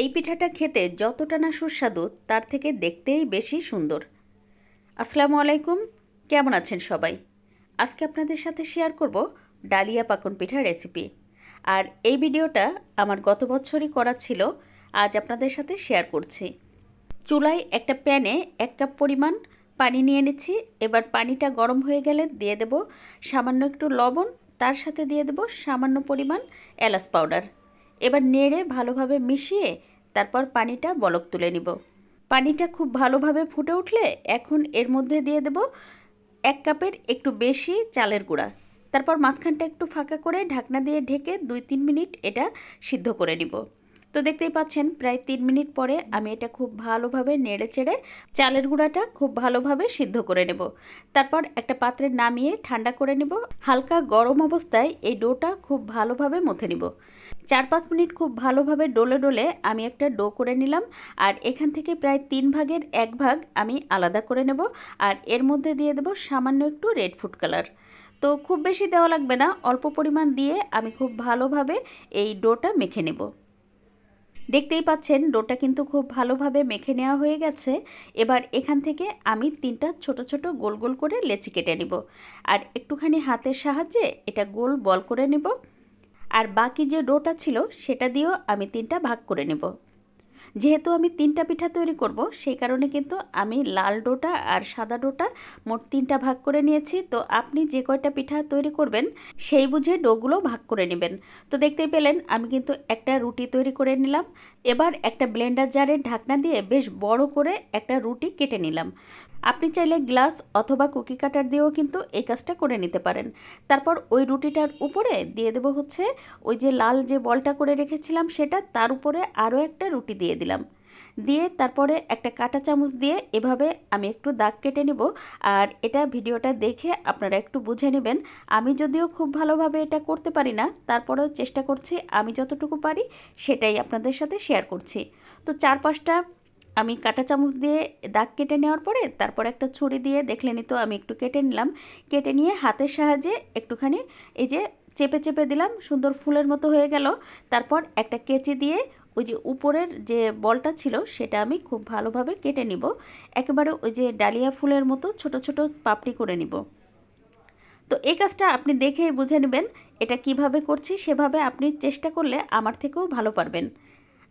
এই পিঠাটা খেতে যতটা না সুস্বাদু, তার থেকে দেখতেই বেশি সুন্দর। আসসালামু আলাইকুম, কেমন আছেন সবাই? আজকে আপনাদের সাথে শেয়ার করব ডালিয়া পাকন পিঠা রেসিপি। আর এই ভিডিওটা আমার গত বছরই করা ছিল, আজ আপনাদের সাথে শেয়ার করছি। চুলায় একটা প্যানে এক কাপ পরিমাণ পানি নিয়ে নিচ্ছি, এবার পানিটা গরম হয়ে গেলে দিয়ে দেব সামান্য একটু লবণ, তার সাথে দিয়ে দেব সামান্য পরিমাণ এলাচ পাউডার। এবার নেড়ে ভালোভাবে মিশিয়ে তারপর পানিটা বলক তুলে নিব। পানিটা খুব ভালোভাবে ফুটে উঠলে এখন এর মধ্যে দিয়ে দেব এক কাপের একটু বেশি চালের গুঁড়া। তারপর মাঝখানটা একটু ফাঁকা করে ঢাকনা দিয়ে ঢেকে দুই তিন মিনিট এটা সিদ্ধ করে নিব। তো দেখতেই পাচ্ছেন, প্রায় তিন মিনিট পরে আমি এটা খুব ভালোভাবে নেড়ে চেড়ে চালের গুঁড়াটা খুব ভালোভাবে সিদ্ধ করে নেব। তারপর একটা পাত্রে নামিয়ে ঠান্ডা করে নেব। হালকা গরম অবস্থায় এই ডোটা খুব ভালোভাবে মথে নিব। চার পাঁচ মিনিট খুব ভালোভাবে ডোলে ডোলে আমি একটা ডো করে নিলাম আর এখান থেকে প্রায় তিন ভাগের এক ভাগ আমি আলাদা করে নেব আর এর মধ্যে দিয়ে দেব সামান্য একটু রেড ফুড কালার। তো খুব বেশি দেওয়া লাগবে না, অল্প পরিমাণ দিয়ে আমি খুব ভালোভাবে এই ডোটা মেখে নেব। দেখতেই পাচ্ছেন ডোটা কিন্তু খুব ভালোভাবে মেখে নেওয়া হয়ে গেছে। এবার এখান থেকে আমি তিনটা ছোট ছোট গোল গোল করে লেচি কেটে নিব। আর একটুখানি হাতের সাহায্যে এটা গোল বল করে নেব। আর বাকি যে ডোটা ছিল, সেটা দিয়েও আমি তিনটা ভাগ করে নেব। যেহেতু আমি তিনটা পিঠা তৈরি করব, সেই কারণে কিন্তু আমি লাল ডোটা আর সাদা ডোটা মোট তিনটা ভাগ করে নিয়েছি। তো আপনি যে কয়টা পিঠা তৈরি করবেন, সেই বুঝে ডোগুলো ভাগ করে নেবেন। তো দেখতেই পেলেন, আমি কিন্তু একটা রুটি তৈরি করে নিলাম। এবার একটা ব্লেন্ডার জারের ঢাকনা দিয়ে বেশ বড় করে একটা রুটি কেটে নিলাম। আপনি চাইলে গ্লাস অথবা কুকি কাটার দিয়েও কিন্তু এই কাজটা করে নিতে পারেন। তারপর ওই রুটিটার উপরে দিয়ে দেবো হচ্ছে ওই যে লাল যে বলটা করে রেখেছিলাম সেটা, তার উপরে আরও একটা রুটি দিয়ে দিলাম। দিয়ে তারপরে একটা কাঁটা চামচ দিয়ে এভাবে আমি একটু দাগ কেটে নেব। আর এটা ভিডিওটা দেখে আপনারা একটু বুঝে নেবেন, আমি যদিও খুব ভালোভাবে এটা করতে পারি না, তারপরেও চেষ্টা করছি, আমি যতটুকু পারি সেটাই আপনাদের সাথে শেয়ার করছি। তো চার পাঁচটা আমি কাঁটা চামচ দিয়ে দাগ কেটে নেওয়ার পরে তারপর একটা ছুরি দিয়ে দেখলেনি তো আমি একটু কেটে নিলাম। কেটে নিয়ে হাতের সাহায্যে একটুখানি এই যে চেপে চেপে দিলাম, সুন্দর ফুলের মতো হয়ে গেল। তারপর একটা কেচি দিয়ে ওই যে উপরের যে বলটা ছিল, সেটা আমি খুব ভালোভাবে কেটে নিব। একেবারে ওই যে ডালিয়া ফুলের মতো ছোট ছোট পাপড়ি করে নিব। তো এই কাজটা আপনি দেখেই বুঝে নেবেন, এটা কীভাবে করছি সেভাবে আপনি চেষ্টা করলে আমার থেকেও ভালো পারবেন।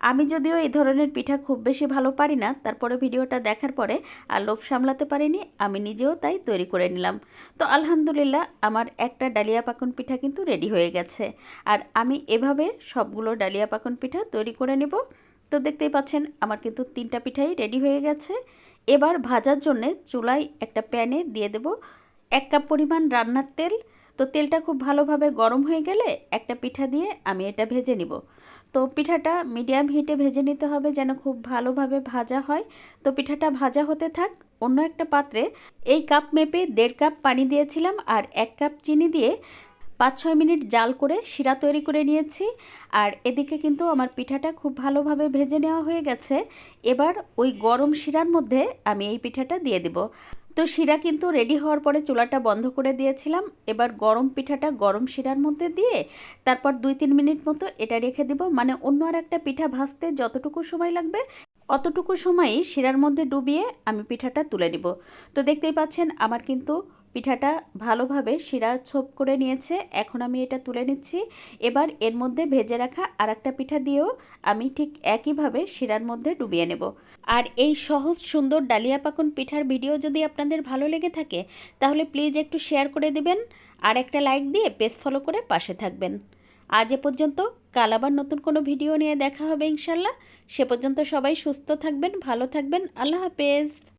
আমি যদিও এই ধরনের পিঠা খুব বেশি ভালো পারি না, তারপরে ভিডিওটা দেখার পরে আর লোভ সামলাতে পারিনি, আমি নিজেও তাই তৈরি করে নিলাম। তো আলহামদুলিল্লাহ, আমার একটা ডালিয়া পাকন পিঠা কিন্তু রেডি হয়ে গেছে। আর আমি এভাবে সবগুলো ডালিয়া পাকন পিঠা তৈরি করে নেব। তো দেখতেই পাচ্ছেন, আমার কিন্তু তিনটা পিঠাই রেডি হয়ে গেছে। এবার ভাজার জন্যে চুলায় একটা প্যানে দিয়ে দেব এক কাপ পরিমাণ রান্নার তেল। তো তেলটা খুব ভালোভাবে গরম হয়ে গেলে একটা পিঠা দিয়ে আমি এটা ভেজে নিব। তো পিঠাটা মিডিয়াম হিটে ভেজে নিতে হবে যেন খুব ভালোভাবে ভাজা হয়। তো পিঠাটা ভাজা হতে থাক, অন্য একটা পাত্রে এই কাপ মেপে দেড় কাপ পানি দিয়েছিলাম আর এক কাপ চিনি দিয়ে পাঁচ ছয় মিনিট জাল করে শিরা তৈরি করে নিয়েছি। আর এদিকে কিন্তু আমার পিঠাটা খুব ভালোভাবে ভেজে নেওয়া হয়ে গেছে। এবার ওই গরম শিরার মধ্যে আমি এই পিঠাটা দিয়ে দেব। তো শিরা কিন্তু রেডি হওয়ার পরে চুলাটা বন্ধ করে দিয়েছিলাম। এবার গরম পিঠাটা গরম শিরার মধ্যে দিয়ে তারপর দুই তিন মিনিট মতো এটা রেখে দিব। মানে অন্য আর একটা পিঠা ভাজতে যতটুকু সময় লাগবে, অতটুকু সময়ই শিরার মধ্যে ডুবিয়ে আমি পিঠাটা তুলে নিব। তো দেখতেই পাচ্ছেন, আমার কিন্তু পিঠাটা ভালোভাবে শিরা ছোপ করে নিয়েছে। এখন আমি এটা তুলে নিচ্ছি। এবার এর মধ্যে ভেজে রাখা আর একটা পিঠা দিয়েও আমি ঠিক একইভাবে শিরার মধ্যে ডুবিয়ে নেব। আর এই সহজ, সুন্দর ডালিয়া পাকন পিঠার ভিডিও যদি আপনাদের ভালো লেগে থাকে, তাহলে প্লিজ একটু শেয়ার করে দিবেন আর একটা লাইক দিয়ে পেজ ফলো করে পাশে থাকবেন। আজ এ পর্যন্ত, কাল আবার নতুন কোনো ভিডিও নিয়ে দেখা হবে ইনশাল্লাহ। সে পর্যন্ত সবাই সুস্থ থাকবেন, ভালো থাকবেন। আল্লাহ হাফেজ।